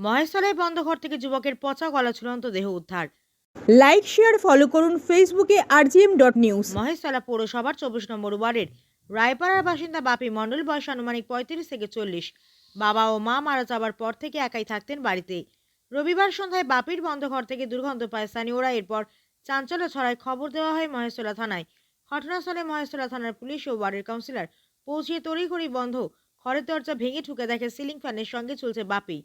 মহেশতলায় বন্ধ ঘর থেকে যুবকের পচা গলা ঝুলন্ত দেহ উদ্ধার। লাইক শেয়ার ফলো করুন ফেসবুকে আরজিএম ডট নিউজ মহেশতলা পৌরসভার চব্বিশ নম্বর ওয়ার্ডের। রায়পাড়ার বাসিন্দা বাপি মণ্ডল বয়স আনুমানিক পঁয়ত্রিশ থেকে চল্লিশ। বাবা ও মা মারা যাবার পর থেকে একাই থাকতেন বাড়িতে। রবিবার সন্ধ্যায় বাপির বন্ধ ঘর থেকে দুর্গন্ধ পায় স্থানীয়রা। এরপর চাঞ্চল্য ছড়ায় খবর দেওয়া হয় মহেশতলা থানায়। ঘটনাস্থলে মহেশতলা থানার পুলিশ ও ওয়ার্ডের কাউন্সিলর পৌঁছিয়ে তড়িঘড়ি বন্ধ ঘরের দরজা ভেঙে ঢুকে দেখে সিলিং ফ্যানের সঙ্গে চলছে বাপি।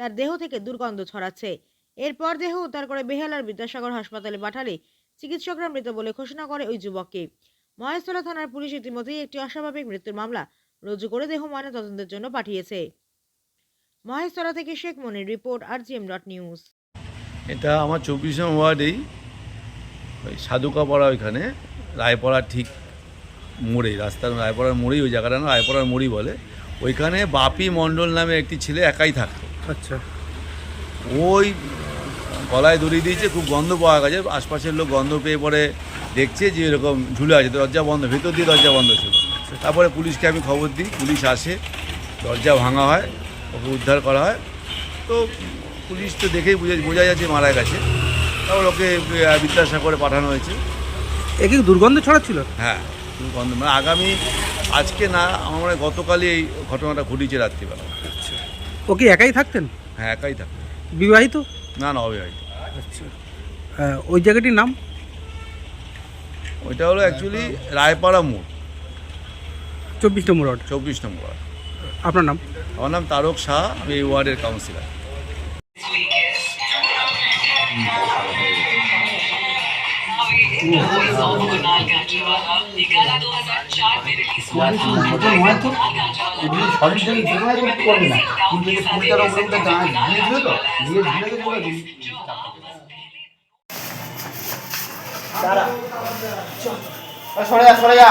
তার দেহ থেকে দুর্গন্ধ ছড়াচ্ছে। এরপর দেহ উদ্ধার করে বেহালার বিদ্যাসাগর হাসপাতালে পাঠালে চিকিৎসকরা মৃত বলে ঘোষণা করে ওই যুবককে। মহেশতলা থানার পুলিশ ইতিমধ্যেই একটি অস্বাভাবিক মৃত্যুর মামলা রুজু করে দেহ ময়না তদন্তের জন্য পাঠিয়েছে। মহেশতলা থেকে শেখ মনির রিপোর্ট আর জিএম ডট নিউজ। এটা আমার চব্বিশ নম্বর ওয়ার্ডেই। ওই সাধুকাপাড়া ওইখানে, রায়পাড়ার ঠিক মোড়েই, রাস্তার রায়পাড়ার মোড়েই, ওই জায়গাটা না রায়পাড়ার মোড়ই বলে। ওইখানে বাপি মণ্ডল নামে একটি ছেলে একাই থাকতো। আচ্ছা। ওই গলায় দড়ি দিয়েছে খুব গন্ধ পাওয়া গেছে। আশপাশের লোক গন্ধ পেয়ে পরে দেখছে যে এরকম ঝুলে আছে দরজা বন্ধ ভেতর দিয়ে দরজা বন্ধ ছিল। তারপরে পুলিশকে আমি খবর দিই পুলিশ আসে দরজা ভাঙা হয় ওকে উদ্ধার করা হয়। তো পুলিশ তো দেখেই বোঝা বোঝা যাচ্ছে মারা গেছে। তারপর ওকে বিদ্যাসাগরে পাঠানো হয়েছে। এ কি দুর্গন্ধ ছড়াচ্ছিল? হ্যাঁ দুর্গন্ধ মানে আগামী আজকে না আমার মনে গতকালই এই ঘটনাটা ঘটেছে রাত্রিবেলা। ও কি একাই থাকতেন? হ্যাঁ একাই থাকতেন বিবাহিত? না না অবিবাহিত। আচ্ছা। ওই জায়গাটির নাম? ওইটা হলো অ্যাকচুয়ালি রায়পাড়া মোড়। চব্বিশ নম্বর ওয়ার্ড। চব্বিশ নম্বর ওয়ার্ড। আপনার নাম? আমার নাম তারক শাহ আমি এই ওয়ার্ডের কাউন্সিলর সরে যা সরে যা।